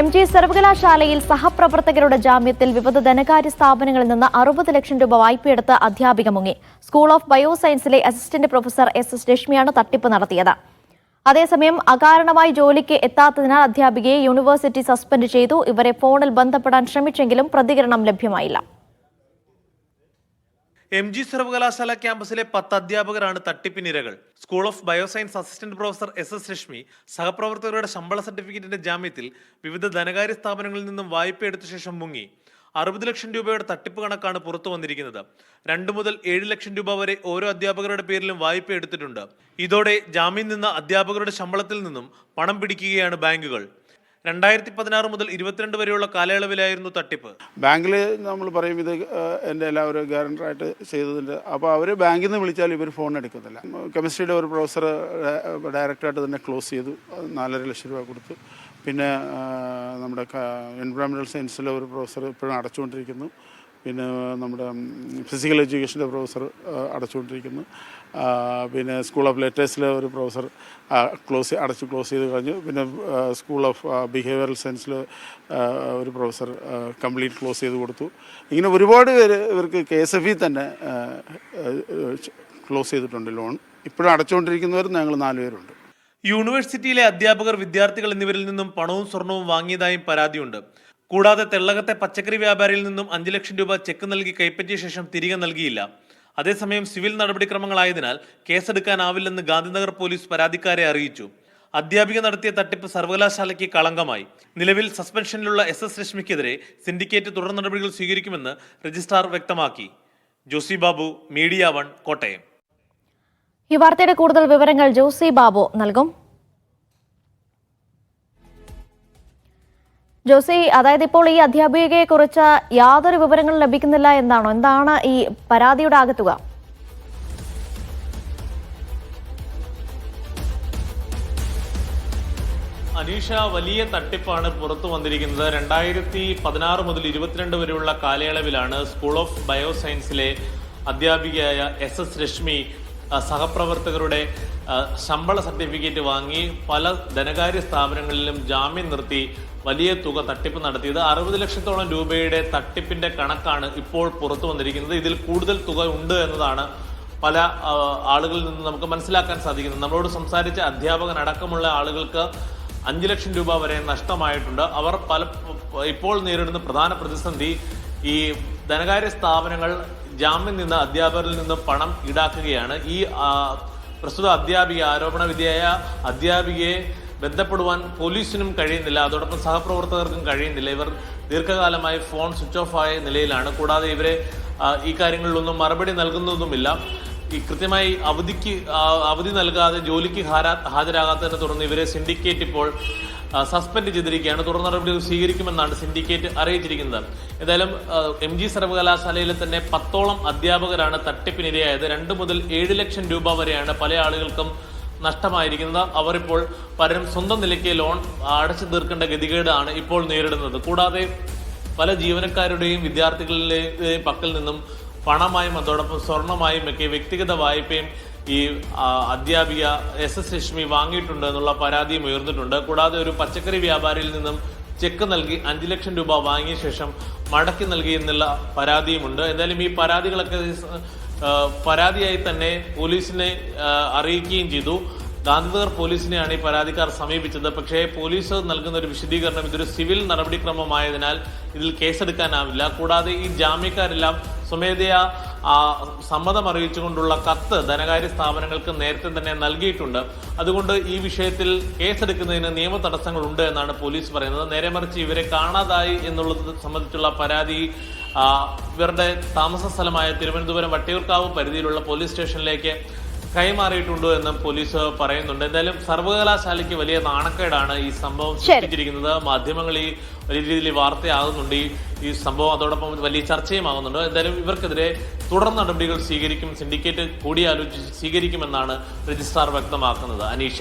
M G സർവകലാശാലയിൽ സഹപ്രവർത്തകരുടെ ജാമ്യത്തിൽ വിവിധ ധനകാര്യ സ്ഥാപനങ്ങളിൽ നിന്ന് അറുപത് ലക്ഷം രൂപ വായ്പയെടുത്ത് അധ്യാപിക മുങ്ങി. സ്കൂൾ ഓഫ് ബയോസയൻസിലെ അസിസ്റ്റന്റ് പ്രൊഫസർ എസ് എസ് രശ്മിയാണ് തട്ടിപ്പ് നടത്തിയത്. അതേസമയം അകാരണമായി ജോലിക്ക് എത്താത്തതിനാൽ അധ്യാപികയെ യൂണിവേഴ്സിറ്റി സസ്പെൻഡ് ചെയ്തു. ഇവരെ ഫോണിൽ ബന്ധപ്പെടാൻ ശ്രമിച്ചെങ്കിലും പ്രതികരണം ലഭ്യമായില്ല. എം ജി സർവകലാശാല ക്യാമ്പസിലെ പത്ത് അധ്യാപകരാണ് തട്ടിപ്പിനിരകൾ. School of bioscience assistant professor S S Reshmi സഹപ്രവർത്തകരുടെ ശമ്പള സർട്ടിഫിക്കറ്റിന്റെ ജാമ്യത്തിൽ വിവിധ ധനകാര്യ സ്ഥാപനങ്ങളിൽ നിന്നും വായ്പ എടുത്ത ശേഷം മുങ്ങി. അറുപത് ലക്ഷം രൂപയുടെ തട്ടിപ്പ് കണക്കാണ് പുറത്തു വന്നിരിക്കുന്നത്. രണ്ടു മുതൽ ഏഴ് ലക്ഷം രൂപ വരെ ഓരോ അധ്യാപകരുടെ പേരിലും വായ്പ എടുത്തിട്ടുണ്ട്. ഇതോടെ ജാമ്യം നിന്ന അധ്യാപകരുടെ ശമ്പളത്തിൽ നിന്നും പണം പിടിക്കുകയാണ് ബാങ്കുകൾ. രണ്ടായിരത്തി പതിനാറ് മുതൽ ഇരുപത്തിരണ്ട് വരെയുള്ള കാലയളവിലായിരുന്നു തട്ടിപ്പ്. ബാങ്കിൽ നമ്മൾ പറയും ഇത് എന്റെ എല്ലാവരും ഗ്യാരണ്ടറായിട്ട് ചെയ്തതിന്റെ അപ്പോൾ അവർ ബാങ്കിൽ നിന്ന് വിളിച്ചാൽ ഇവർ ഫോൺ എടുക്കുന്നില്ല. കെമിസ്ട്രിയുടെ ഒരു പ്രൊഫസർ ഡയറക്റ്റായിട്ട് തന്നെ ക്ലോസ് ചെയ്തു നാലര ലക്ഷം രൂപ കൊടുത്തു. പിന്നെ നമ്മുടെ എൻവയോൺമെന്റൽ സയൻസിലെ ഒരു പ്രൊഫസർ ഇപ്പോഴും അടച്ചുകൊണ്ടിരിക്കുന്നു. പിന്നെ നമ്മുടെ ഫിസിക്കൽ എഡ്യൂക്കേഷന്റെ പ്രൊഫസർ അടച്ചുകൊണ്ടിരിക്കുന്നു. പിന്നെ സ്കൂൾ ഓഫ് ലെറ്റേഴ്സിലെ ഒരു പ്രൊഫസർ ക്ലോസ് അടച്ച് ക്ലോസ് ചെയ്ത് കഴിഞ്ഞു. പിന്നെ സ്കൂൾ ഓഫ് ബിഹേവിയറൽ സയൻസിൽ ഒരു പ്രൊഫസർ കംപ്ലീറ്റ് ക്ലോസ് ചെയ്ത് കൊടുത്തു. ഇങ്ങനെ ഒരുപാട് പേര് ഇവർക്ക് കെ എസ് എഫ് ഇ തന്നെ ക്ലോസ് ചെയ്തിട്ടുണ്ട് ലോൺ ഇപ്പോഴും അടച്ചുകൊണ്ടിരിക്കുന്നവർ ഞങ്ങൾ നാലുപേരുണ്ട് യൂണിവേഴ്സിറ്റിയിലെ അധ്യാപകർ വിദ്യാർത്ഥികൾ എന്നിവരിൽ നിന്നും പണവും സ്വർണവും വാങ്ങിയതായും പരാതിയുണ്ട്. കൂടാതെ തെള്ളകത്തെ പച്ചക്കറി വ്യാപാരിയിൽ നിന്നും അഞ്ചു ലക്ഷം രൂപ ചെക്ക് നൽകി കൈപ്പറ്റിയ ശേഷം തിരികെ നൽകിയില്ല. അതേസമയം സിവിൽ നടപടിക്രമങ്ങളായതിനാൽ കേസെടുക്കാനാവില്ലെന്ന് ഗാന്ധിനഗർ പോലീസ് പരാതിക്കാരെ അറിയിച്ചു. അധ്യാപിക നടത്തിയ തട്ടിപ്പ് സർവകലാശാലയ്ക്ക് കളങ്കമായി. നിലവിൽ സസ്പെൻഷനിലുള്ള എസ് എസ് രശ്മിക്കെതിരെ സിൻഡിക്കേറ്റ് തുടർ നടപടികൾ സ്വീകരിക്കുമെന്ന് രജിസ്ട്രാർ വ്യക്തമാക്കി. Josi Babu media one Kottayam. ഈ വാർത്തയുടെ കൂടുതൽ വിവരങ്ങൾ ജോസി ബാബു നൽകും. ജോസി അതായത് ഇപ്പോൾ ഈ അധ്യാപികയെ കുറിച്ച് യാതൊരു വിവരങ്ങളും ലഭിക്കുന്നില്ല എന്നാണോ എന്താണ് ഈ പരാതിയുടെ ആകത്തുക അനീഷ വലിയ തട്ടിപ്പാണ് പുറത്തു വന്നിരിക്കുന്നത്. രണ്ടായിരത്തി പതിനാറ് മുതൽ ഇരുപത്തിരണ്ട് വരെയുള്ള കാലയളവിലാണ് സ്കൂൾ ഓഫ് ബയോസയൻസിലെ അധ്യാപികയായ എസ് എസ് രശ്മി സഹപ്രവർത്തകരുടെ ശമ്പള സർട്ടിഫിക്കറ്റ് വാങ്ങി പല ധനകാര്യ സ്ഥാപനങ്ങളിലും ജാമ്യം നിർത്തി വലിയ തുക തട്ടിപ്പ് നടത്തിയത് അറുപത് ലക്ഷത്തോളം രൂപയുടെ തട്ടിപ്പിന്റെ കണക്കാണ് ഇപ്പോൾ പുറത്തു വന്നിരിക്കുന്നത്. ഇതിൽ കൂടുതൽ തുക ഉണ്ട് എന്നതാണ് പല ആളുകളിൽ നിന്ന് നമുക്ക് മനസ്സിലാക്കാൻ സാധിക്കുന്നത്. നമ്മളോട് സംസാരിച്ച അധ്യാപകൻ അടക്കമുള്ള ആളുകൾക്ക് അഞ്ചു ലക്ഷം രൂപ വരെ നഷ്ടമായിട്ടുണ്ട്. അവർ പല ഇപ്പോൾ നേരിടുന്ന പ്രധാന പ്രതിസന്ധി ഈ ധനകാര്യ സ്ഥാപനങ്ങൾ ജാമ്യം നിന്ന് അധ്യാപകരിൽ നിന്ന് പണം ഈടാക്കുകയാണ്. ഈ പ്രസ്തുത അധ്യാപിക ആരോപണ വിധിയായ അധ്യാപികയെ ബന്ധപ്പെടുവാൻ പോലീസിനും കഴിയുന്നില്ല. അതോടൊപ്പം സഹപ്രവർത്തകർക്കും കഴിയുന്നില്ല. ഇവർ ദീർഘകാലമായി ഫോൺ സ്വിച്ച് ഓഫ് ആയ നിലയിലാണ്. കൂടാതെ ഇവരെ ഈ കാര്യങ്ങളിലൊന്നും മറുപടി നൽകുന്നതുമില്ല ഈ കൃത്യമായി അവധിക്ക് അവധി നൽകാതെ ജോലിക്ക് ഹാരാ- ഹാജരാകാത്തതിനെ തുടർന്ന് ഇവരെ സിൻഡിക്കേറ്റ് ഇപ്പോൾ സസ്പെൻഡ് ചെയ്തിരിക്കുകയാണ്. തുടർ നടപടികൾ സ്വീകരിക്കുമെന്നാണ് സിൻഡിക്കേറ്റ് അറിയിച്ചിരിക്കുന്നത്. എന്തായാലും എം ജി സർവകലാശാലയിലെ തന്നെ പത്തോളം അധ്യാപകരാണ് തട്ടിപ്പിനിരയായത്. രണ്ട് മുതൽ ഏഴ് ലക്ഷം രൂപ വരെയാണ് പല ആളുകൾക്കും നഷ്ടമായിരിക്കുന്നത്. അവരിപ്പോൾ പലരും സ്വന്തം നിലയ്ക്ക് ലോൺ അടച്ചു തീർക്കേണ്ട ഗതികേടാണ് ഇപ്പോൾ നേരിടുന്നത്. കൂടാതെ പല ജീവനക്കാരുടെയും വിദ്യാർത്ഥികളുടെയും പക്കൽ നിന്നും പണമായും അതോടൊപ്പം സ്വർണമായും ഒക്കെ വ്യക്തിഗത വായ്പയും ഈ അധ്യാപിക എസ് എസ് ലക്ഷ്മി വാങ്ങിയിട്ടുണ്ട് എന്നുള്ള പരാതിയും ഉയർന്നിട്ടുണ്ട്. കൂടാതെ ഒരു പച്ചക്കറി വ്യാപാരിയിൽ നിന്നും ചെക്ക് നൽകി അഞ്ചു ലക്ഷം രൂപ വാങ്ങിയ ശേഷം മടക്കി നൽകി എന്നുള്ള പരാതിയുമുണ്ട്. എന്തായാലും ഈ പരാതികളൊക്കെ പരാതിയായി തന്നെ പോലീസിനെ അറിയിക്കുകയും ചെയ്തു. ഗാന്ധിനഗർ പോലീസിനെയാണ് ഈ പരാതിക്കാർ സമീപിച്ചത്. പക്ഷേ പോലീസ് നൽകുന്ന ഒരു വിശദീകരണം ഇതൊരു സിവിൽ നടപടിക്രമമായതിനാൽ ഇതിൽ കേസെടുക്കാനാവില്ല. കൂടാതെ ഈ ജാമ്യക്കാരെല്ലാം സ്വമേധയാ സമ്മതം അറിയിച്ചുകൊണ്ടുള്ള കത്ത് ധനകാര്യ സ്ഥാപനങ്ങൾക്ക് നേരത്തെ തന്നെ നൽകിയിട്ടുണ്ട്. അതുകൊണ്ട് ഈ വിഷയത്തിൽ കേസെടുക്കുന്നതിന് നിയമ തടസ്സങ്ങളുണ്ട് എന്നാണ് പോലീസ് പറയുന്നത്. നേരെ മറിച്ച് ഇവരെ കാണാതായി എന്നുള്ളത് സംബന്ധിച്ചുള്ള പരാതി ഇവരുടെ താമസ സ്ഥലമായ തിരുവനന്തപുരം വട്ടിയൂർക്കാവ് പരിധിയിലുള്ള പോലീസ് സ്റ്റേഷനിലേക്ക് കൈമാറിയിട്ടുണ്ടോ എന്ന് പോലീസ് പറയുന്നുണ്ട്. എന്തായാലും സർവകലാശാലയ്ക്ക് വലിയ നാണക്കേടാണ് ഈ സംഭവം സൃഷ്ടിച്ചിരിക്കുന്നത്. മാധ്യമങ്ങൾ ഈ വലിയ രീതിയിൽ വാർത്തയാകുന്നുണ്ട്. ഈ ഈ സംഭവം അതോടൊപ്പം വലിയ ചർച്ചയും ആകുന്നുണ്ട് എന്തായാലും ഇവർക്കെതിരെ തുടർ നടപടികൾ സ്വീകരിക്കും സിൻഡിക്കേറ്റ് കൂടിയാലോചിച്ച് സ്വീകരിക്കുമെന്നാണ് രജിസ്ട്രാർ വ്യക്തമാക്കുന്നത്. അനീഷ.